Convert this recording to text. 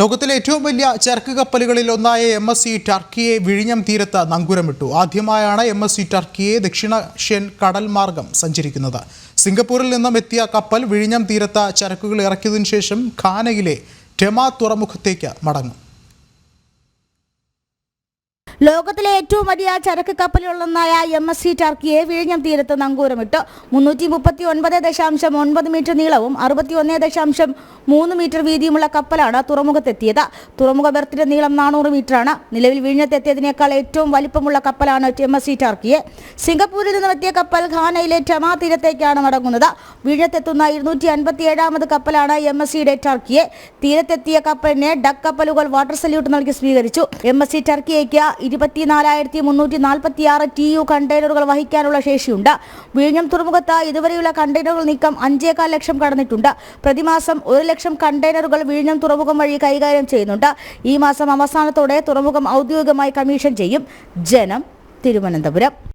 ലോകത്തിലെ ഏറ്റവും വലിയ ചരക്ക് കപ്പലുകളിൽ ഒന്നായ എം എസ് സി ടർക്കിയെ വിഴിഞ്ഞം തീരത്ത് നങ്കൂരമിട്ടു. ആദ്യമായാണ് എം എസ് സി ടർക്കിയെ ദക്ഷിണേഷ്യൻ കടൽ മാർഗം സഞ്ചരിക്കുന്നത്. സിംഗപ്പൂരിൽ നിന്നും എത്തിയ കപ്പൽ വിഴിഞ്ഞം തീരത്ത് ചരക്കുകൾ ഇറക്കിയതിനു ശേഷം ഖാനയിലെ ടെമ തുറമുഖത്തേക്ക് മടങ്ങും. ലോകത്തിലെ ഏറ്റവും വലിയ ചരക്ക് കപ്പലുകളൊന്നായ എം എസ് സി ടർക്കിയെ വിഴിഞ്ഞം തീരത്ത് നങ്കൂരമിട്ടു. മുന്നൂറ്റി മുപ്പത്തി ഒൻപത് ദശാംശം ഒൻപത് മീറ്റർ നീളവും അറുപത്തി ഒന്ന് ദശാംശം മൂന്ന് മീറ്റർ വീതിയുമുള്ള കപ്പലാണ് തുറമുഖത്തെത്തിയത്. തുറമുഖ ബെർത്തിന്റെ നീളം നാനൂറ് മീറ്ററാണ്. നിലവിൽ വിഴിഞ്ഞത്തെത്തിയതിനേക്കാൾ ഏറ്റവും വലിപ്പമുള്ള കപ്പലാണ് എം എസ് സി ടർക്കിയെ സിംഗപ്പൂരിൽ നിന്ന് എത്തിയ കപ്പൽ ഖാനയിലെ ടമാ തീരത്തേക്കാണ് മടങ്ങുന്നത്. വിഴിഞ്ഞത്തെത്തുന്ന ഇരുന്നൂറ്റി അൻപത്തി ഏഴാമത് കപ്പലാണ് എം എസ് സിയുടെ ടർക്കിയെ തീരത്തെത്തിയ കപ്പലിനെ ഡക്ക് കപ്പലുകൾ വാട്ടർ സല്യൂട്ട് നൽകി സ്വീകരിച്ചു. എം എസ് സി ടർക്കിയയ്ക്ക് ഇരുപത്തിനാലായിരത്തി മുന്നൂറ്റി നാൽപ്പത്തി ആറ് ടി യു കണ്ടെയ്നറുകൾ വഹിക്കാനുള്ള ശേഷിയുണ്ട്. വിഴിഞ്ഞം തുറമുഖത്ത് ഇതുവരെയുള്ള കണ്ടെയ്നറുകൾ നീക്കം അഞ്ചേകാൽ ലക്ഷം കടന്നിട്ടുണ്ട്. പ്രതിമാസം ഒരു ലക്ഷം കണ്ടെയ്നറുകൾ വിഴിഞ്ഞം തുറമുഖം വഴി കൈകാര്യം ചെയ്യുന്നുണ്ട്. ഈ മാസം അവസാനത്തോടെ തുറമുഖം ഔദ്യോഗികമായി കമ്മീഷൻ ചെയ്യും. ജനം തിരുവനന്തപുരം.